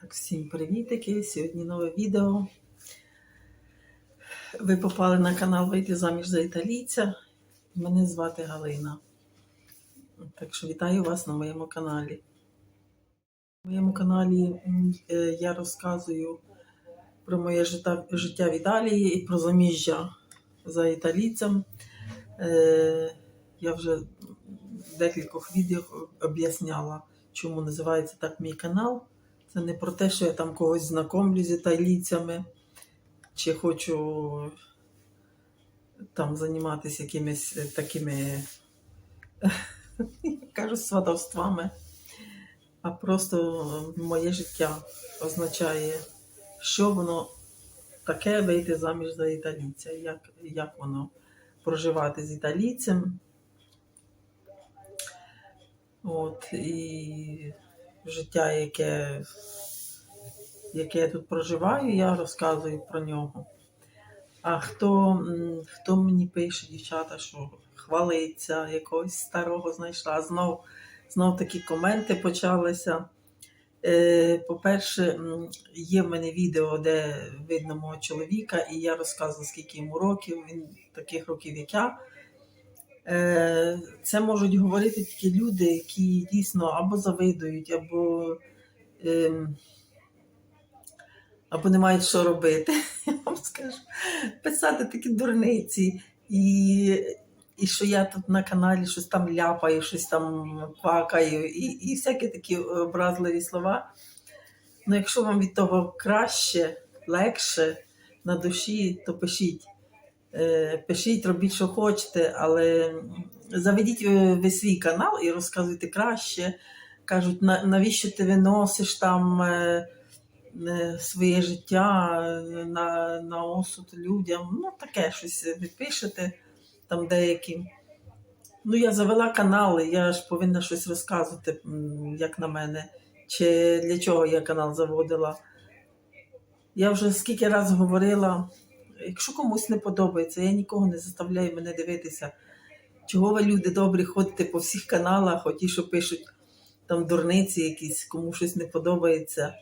Так, всім привітики! Сьогодні нове відео. Ви попали на канал Вийти заміж за італійця. Мене звати Галина. Так що вітаю вас на моєму каналі. На моєму каналі е, я розказую про моє життя, в Італії і про заміжжя за італійцем. Е, Я вже в декількох відео об'ясняла, чому називається так мій канал. Це не про те, що я там когось знакомлю з італійцями, чи хочу там займатися якимись е, такими, як кажуть, сватовствами. А просто моє життя означає, що воно таке вийти заміж за італійця, як, як воно проживати з італійцем. От, і життя, яке, яке я тут проживаю, я розказую про нього. А хто, хто мені пише, дівчата, що хвалиться, якогось старого знайшла, знов, знов такі коменти почалися. Е, По-перше, є в мене відео, де видно мого чоловіка, і я розказую, скільки йому років, він таких років, як я. Е, Це можуть говорити тільки люди, які дійсно або завидують, або, ем, або не мають що робити. Я вам скажу. Писати такі дурниці. І, і що я тут на каналі щось там ляпаю, щось там квакаю, і, і всякі такі образливі слова. Ну, якщо вам від того краще, легше на душі, то пишіть. Е, Пишіть, робіть, що хочете, але заведіть е, ви свій канал і розказуйте краще. Кажуть, навіщо ти виносиш там е, своє життя на, на осуд людям. Ну, таке щось ви пишете там деякі. Ну, я завела канал, я ж повинна щось розказувати, як на мене. Чи для чого я канал заводила. Я вже скільки разів говорила, якщо комусь не подобається, я нікого не заставляю мене дивитися. Чого ви, люди добрі, ходите по всіх каналах, оті, що пишуть там дурниці якісь, кому щось не подобається.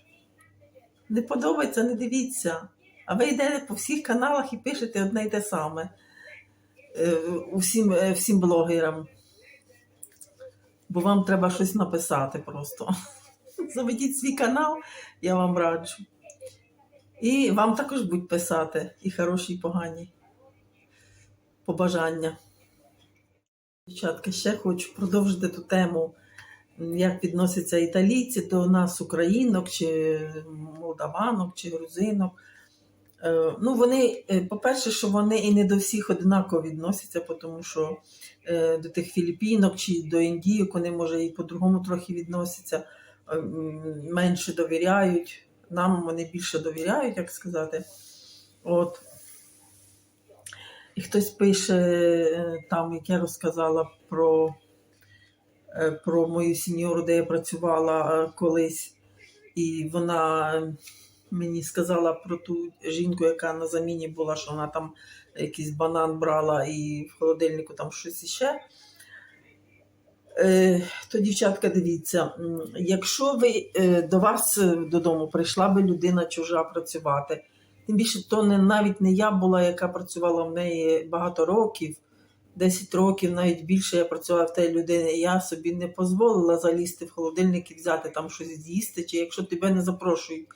Не подобається, не дивіться. А ви йдете по всіх каналах і пишете одне й те саме е, усім, е, всім блогерам. Бо вам треба щось написати просто. Заведіть свій канал, я вам раджу. І вам також будуть писати і хороші, і погані побажання. Дівчатка, ще хочу продовжити ту тему, як відносяться італійці до нас, українок, чи молдаванок, чи грузинок. Е, Ну, вони, е, по-перше, що вони і не до всіх однаково відносяться, тому що е, до тих філіппінок чи до індійок вони, може, і по-другому трохи відносяться, е, менше довіряють. Нам вони більше довіряють, як сказати. От. І хтось пише е, там, як я розказала про, е, про мою сеньору, де я працювала е, колись, і вона мені сказала про ту жінку, яка на заміні була, що вона там якийсь банан брала і в холодильнику там щось іще. Е, То, дівчатка, дивіться, якщо ви е, до вас е, додому прийшла би людина чужа працювати, тим більше то не навіть не я була, яка працювала в неї багато років, 10 років, навіть більше я працювала в тієї людини, і я собі не дозволила залізти в холодильник і взяти там щось з'їсти, чи якщо тебе не запрошують.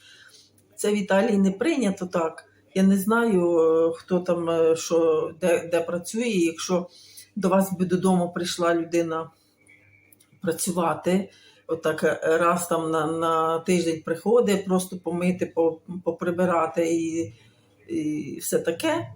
Це в Італії не прийнято так. Я не знаю, хто там що, де, де працює. Якщо до вас би додому прийшла людина працювати, отак е, раз там на, на тиждень приходить, просто помити, поприбирати і, і все таке.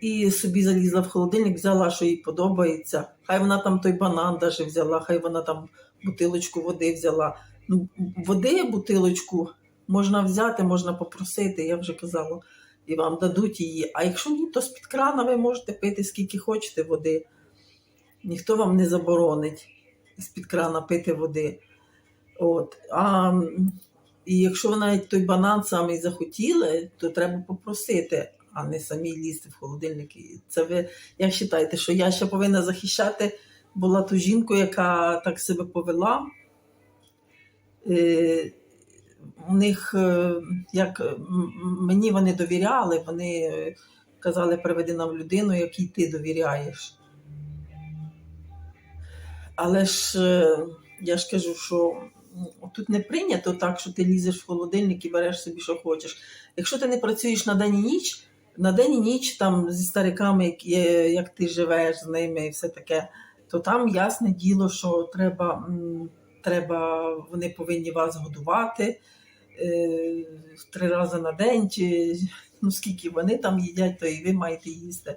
І собі залізла в холодильник, взяла, що їй подобається. Хай вона там той банан даже взяла, хай вона там бутилочку води взяла. Ну, води, бутилочку можна взяти, можна попросити, я вже казала, і вам дадуть її. А якщо ні, то з-під крана ви можете пити скільки хочете води. Ніхто вам не заборонить з-під крана пити води. От. А, і якщо ви навіть той банан самий захотіли, то треба попросити, а не самі лізти в холодильник. Це ви як вважаєте, що я ще повинна захищати була ту жінку, яка так себе повела. Е, у них, е, як мені вони довіряли, вони е, казали, приведи нам людину, якій ти довіряєш. Але ж е, я ж кажу, що тут не прийнято так, що ти лізеш в холодильник і береш собі, що хочеш. Якщо ти не працюєш на день і ніч, на день і ніч там зі стариками, як, як ти живеш з ними і все таке, то там ясне діло, що треба, треба вони повинні вас годувати е, три рази на день, чи ну, скільки вони там їдять, то і ви маєте їсти.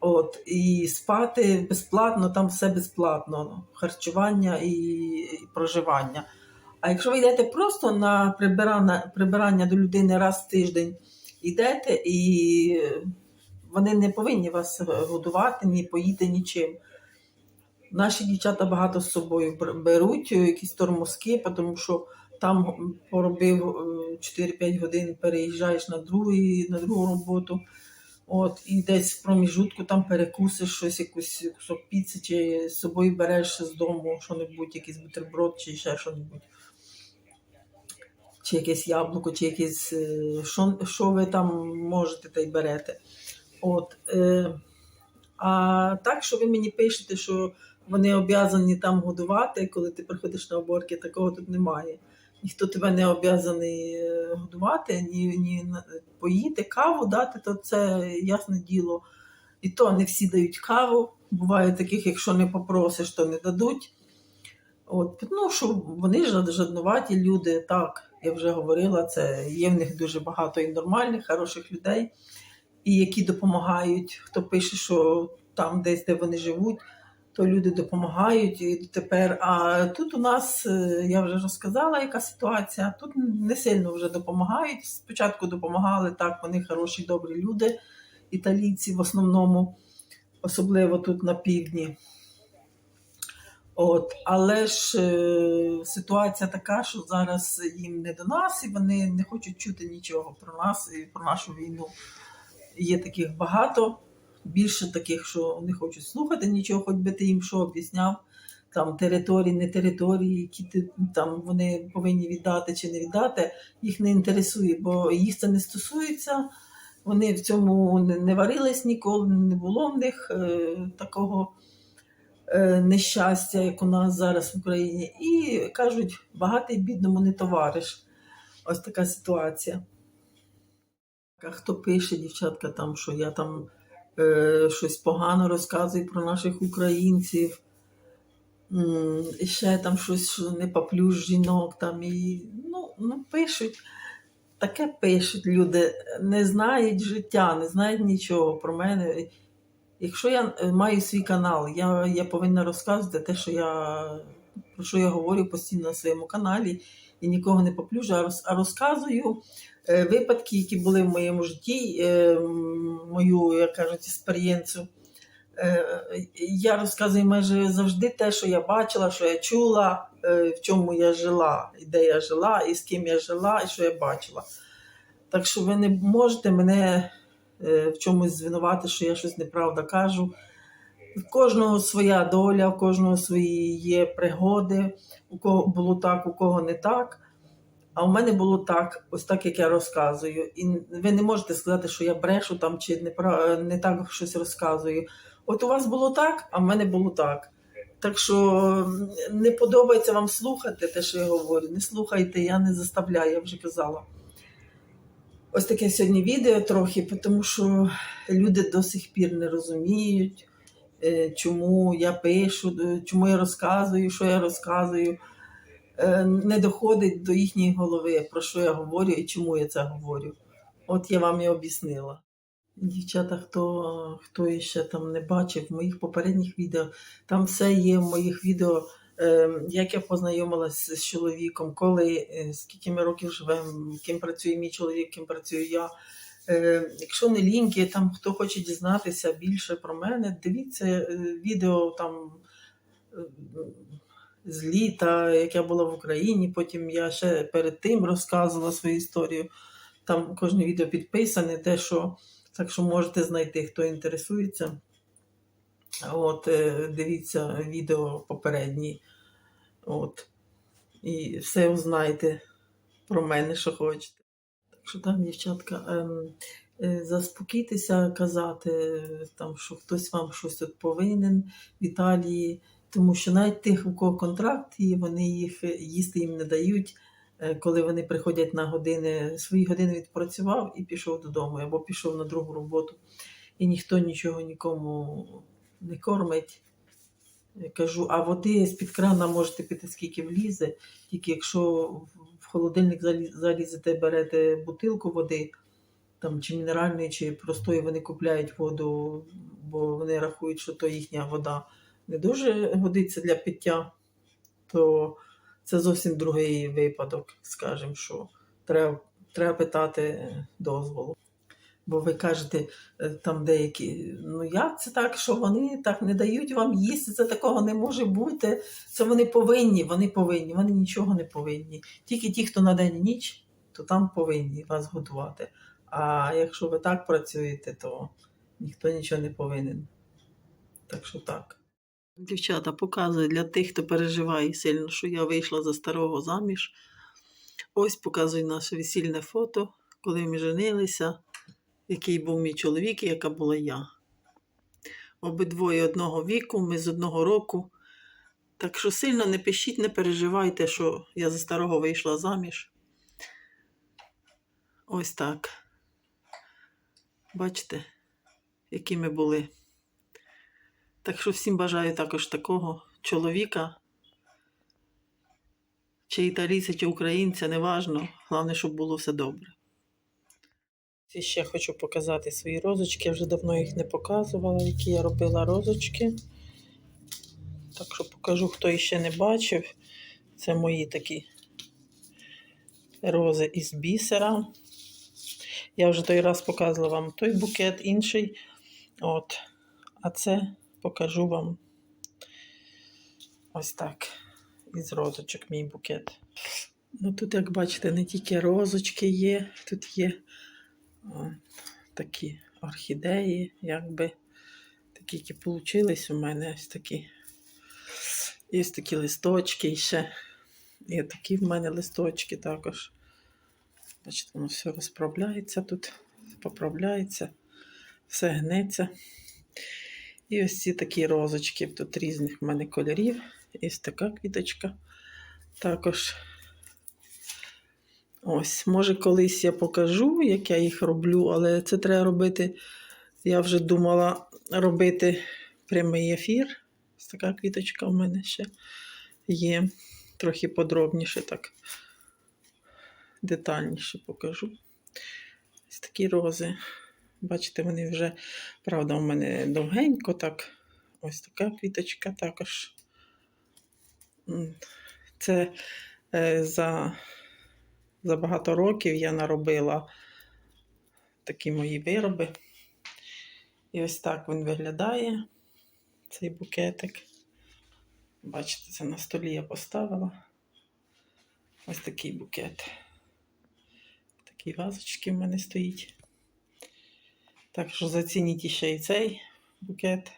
От, і спати безплатно, там все безплатно, харчування і, проживання. А якщо ви йдете просто на прибирання, прибирання до людини раз в тиждень, йдете, і вони не повинні вас годувати, ні поїти нічим. Наші дівчата багато з собою беруть, е, якісь тормозки, тому що там поробив е, 4-5 годин, переїжджаєш на, другий, на другу роботу. От, і десь в проміжутку там перекусиш щось, якусь кусок піци, чи з собою береш з дому що-небудь, якийсь бутерброд, чи ще що-небудь. Чи якесь яблуко, чи якесь, е, що, що ви там можете, та й берете. От, е, а так, що ви мені пишете, що вони обязані там годувати, коли ти приходиш на оборки, такого тут немає. Ніхто тебе не обязаний е, годувати, ні, ні поїти, каву дати, то це ясне діло. І то не всі дають каву. Буває таких, якщо не попросиш, то не дадуть. От, ну, що вони жад- жаднуваті люди, так, я вже говорила, це є в них дуже багато і нормальних, хороших людей, і які допомагають. Хто пише, що там десь, де вони живуть, то люди допомагають і тепер. А тут у нас, е, я вже розказала, яка ситуація. Тут не сильно вже допомагають. Спочатку допомагали так, вони хороші, добрі люди, італійці в основному, особливо тут на півдні. От, але ж е, ситуація така, що зараз їм не до нас, і вони не хочуть чути нічого про нас і про нашу війну. Є таких багато, більше таких, що не хочуть слухати нічого, хоч би ти їм що об'ясняв. Там території, не території, які ти там вони повинні віддати чи не віддати, їх не інтересує, бо їх це не стосується. Вони в цьому не, варились ніколи, не було в них е, такого е, нещастя, як у нас зараз в Україні. І кажуть, багатий бідному не товариш. Ось така ситуація. Хто пише, дівчатка, там, що я там е, щось погано розказую про наших українців, і ще там щось, що не поплюш жінок, там, і, ну, ну, пишуть. Таке пишуть люди, не знають життя, не знають нічого про мене. Якщо я е, маю свій канал, я, я повинна розказувати те, що я, про що я говорю постійно на своєму каналі, і нікого не поплюжу, а, розказую випадки, які були в моєму житті, е, мою, як кажуть, експерієнцю. Е, Я розказую майже завжди те, що я бачила, що я чула, е, в чому я жила, і де я жила, і з ким я жила, і що я бачила. Так що ви не можете мене е, в чомусь звинувати, що я щось неправда кажу. В кожного своя доля, у кожного свої є пригоди, у кого було так, у кого не так. А у мене було так, ось так, як я розказую. І ви не можете сказати, що я брешу там чи не, не так щось розказую. От у вас було так, а в мене було так. Так що не подобається вам слухати те, що я говорю. Не слухайте, я не заставляю, я вже казала. Ось таке сьогодні відео трохи, тому що люди до сих пір не розуміють, е, чому я пишу, е, чому я розказую, що я розказую. Е, Не доходить до їхньої голови, про що я говорю і чому я це говорю. От я вам і об'яснила. Дівчата, хто, хто ще там не бачив моїх попередніх відео, там все є в моїх відео, е, як я познайомилася з чоловіком, коли, е, скільки ми років живемо, ким працює мій чоловік, ким працюю я. Якщо не ліньки, там хто хоче дізнатися більше про мене, дивіться відео там з літа, як я була в Україні. Потім я ще перед тим розказувала свою історію. Там кожне відео підписане, те, що так що можете знайти, хто інтересується. От, е, дивіться відео попередні. От. і все узнаєте про мене, що хочете. Так що так, дівчатка, ем, е, заспокійтеся, казати, е, там, що хтось вам щось тут повинен в Італії, тому що навіть тих, у кого контракт, є, вони їх е, їсти їм не дають, е, коли вони приходять на години, свої години відпрацював і пішов додому, або пішов на другу роботу. І ніхто нічого нікому не кормить. Кажу, а води з-під крана можете піти скільки влізе, тільки якщо в холодильник заліз- залізете, берете бутилку води, там, чи мінеральної, чи простої, вони купляють воду, бо вони рахують, що то їхня вода не дуже годиться для пиття, то це зовсім другий випадок, скажімо, що треба, треба питати дозволу. Бо ви кажете, е, там деякі, ну як це так, що вони так не дають вам їсти, це такого не може бути. Це вони повинні, вони повинні, вони нічого не повинні. Тільки ті, хто на день і ніч, то там повинні вас годувати. А якщо ви так працюєте, то ніхто нічого не повинен. Так що так. Дівчата, показую для тих, хто переживає сильно, що я вийшла за старого заміж. Ось показую наше весільне фото, коли ми женилися, який був мій чоловік і яка була я. Обидвоє одного віку, ми з одного року. Так що сильно не пишіть, не переживайте, що я за старого вийшла заміж. Ось так. Бачите, які ми були. Так що всім бажаю також такого чоловіка, чи італійця, чи українця, неважно. Головне, щоб було все добре. І ще хочу показати свої розочки. Я вже давно їх не показувала, які я робила розочки. Так що покажу, хто ще не бачив. Це мої такі рози із бісера. Я вже той раз показувала вам той букет інший. От. А це покажу вам ось так. Із розочок мій букет. Ну тут, як бачите, не тільки розочки є, тут є о, такі орхідеї, якби такі, які получились у мене ось такі. І ось такі листочки і ще. І такі в мене листочки також. Бачите, воно все розправляється тут, поправляється, все гнеться. І ось ці такі розочки. Тут різних в мене кольорів. І ось така квіточка. Також. Ось, може, колись я покажу, як я їх роблю, але це треба робити. Я вже думала робити прямий ефір. Ось така квіточка в мене ще є. Трохи подробніше, так детальніше покажу. Ось такі рози. Бачите, вони вже, правда, у мене довгенько так. Ось така квіточка також. Це е, за, за багато років я наробила такі мої вироби. І ось так він виглядає, цей букетик. Бачите, це на столі я поставила. Ось такий букет. Такі вазочки в мене стоїть. Так що зацініть ще і цей букет.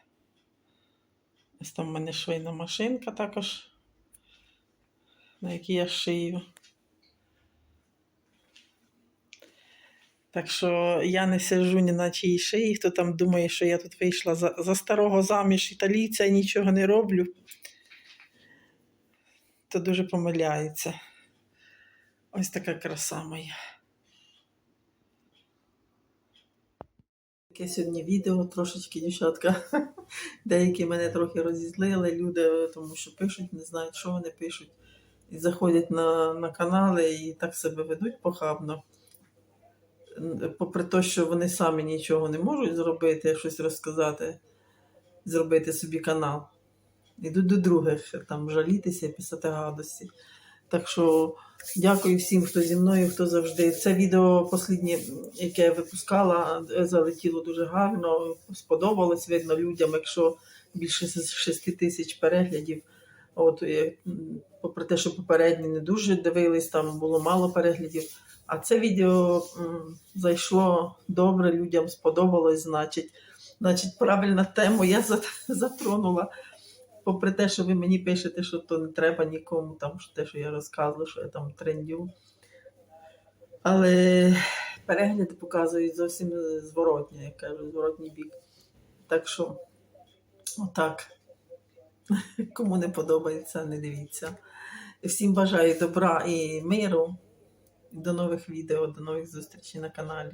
Ось там в мене швейна машинка також, на якій я шию. Так що я не сиджу ні на чиїй шиї. Хто там думає, що я тут вийшла за, за старого заміж італійця і нічого не роблю, то дуже помиляється. Ось така краса моя. Таке сьогодні відео трошечки, дівчатка. Деякі мене трохи розізлили люди, тому що пишуть, не знають, що вони пишуть. І заходять на, на канали і так себе ведуть похабно. Попри те, що вони самі нічого не можуть зробити, щось розказати, зробити собі канал. Йдуть до других, там жалітися, писати гадості. Так що дякую всім, хто зі мною, хто завжди. Це відео останнє, яке я випускала, е, залетіло дуже гарно, сподобалось видно людям, якщо більше 6 тисяч переглядів. От, е, попри те, що попередні не дуже дивились, там було мало переглядів. А це відео м, зайшло добре, людям сподобалось, значить, значить, правильна тему я затронула. Попри те, що ви мені пишете, що то не треба нікому, там що те, що я розказую, що я там трендю. Але перегляди показують зовсім зворотні, як кажу, зворотній бік. Так що, отак. Кому не подобається, не дивіться. Всім бажаю добра і миру. До нових відео, до нових зустрічей на каналі.